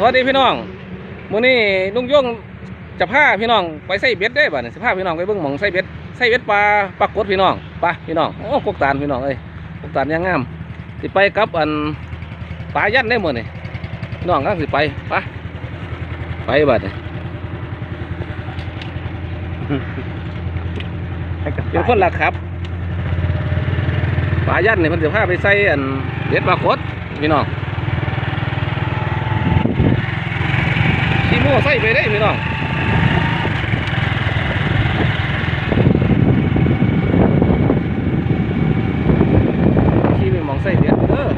สวัสดีพี่น้องมื้อนี้ลุงย่งจะพาพี่น้องไปใส่เบ็ดได้บ่เนี่ยสิพาพี่น้องไปเบิ่งหม่องใส่เบ็ดใส่เบ็ดปลาปลากดพี่น้องไปพี่น้องโอ้กกตาลพี่น้องเอ้ยกกตาลยังงามสิไปกับอันปลายันได้หมดนี่พี่น้องก็สิไปไปไปบัดนี้เป็นคนละครับปลายันนี่เพิ่นสิพาไปใส่อันเบ็ดปลากดพี่น้อง ขี่โม่ ใส่ไปได้พี่น้องขี่ไปหมองใส่เดียดเออ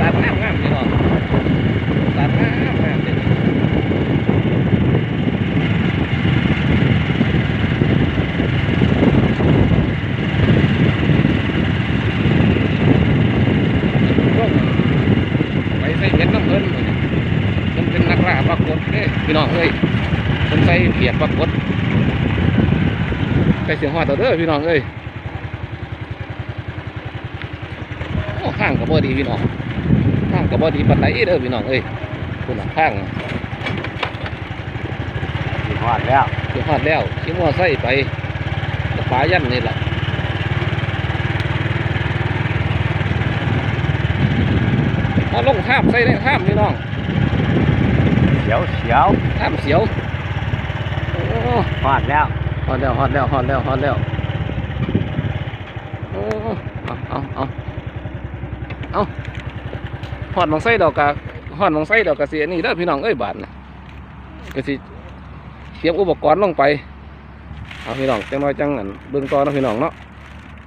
ตัดงามงามๆพี่น้องตัดงามงามๆเลยร่มไปใส่เห็ดน้ำเพิ่นมื้อนี้เพิ่นเป็นนักล่าปรากฏเด้พี่น้องเอ้ยเพิ่นใส่เปียกปรากฏใส่เสียงฮอดเอาเด้อพี่น้องเอ้ยโอ้ห้างกับบ่ดีพี่น้องห้างกับบ่ดีปานใดเด้อพี่น้องเอ้ยคุณน่ะห้างสิฮอดแล้วเสียฮอดแล้วขี่มอไซค์ไปกับปลายันนี่ล่ะเอาลงท่ามใส่ได้ท่ามพี่น้องเสี ยวเสียวท่ามเสียวโอ้ฮอดแล้วฮอดแล้วฮอดแล้วฮอดแล้วฮอดแล้วโอ้เอาเอาเอาเอาฮอดหมองไส้ดอกกะฮอดหมองไส้ดอกกะเสียนี่เด้อพี่น้องเอ้ยบาทนะกะสิเตรียมอุปกรณ์ลงไปเอาพี่น้องจังน้อยจังอันเบื้องต่อเนาะพี่น้องเนาะ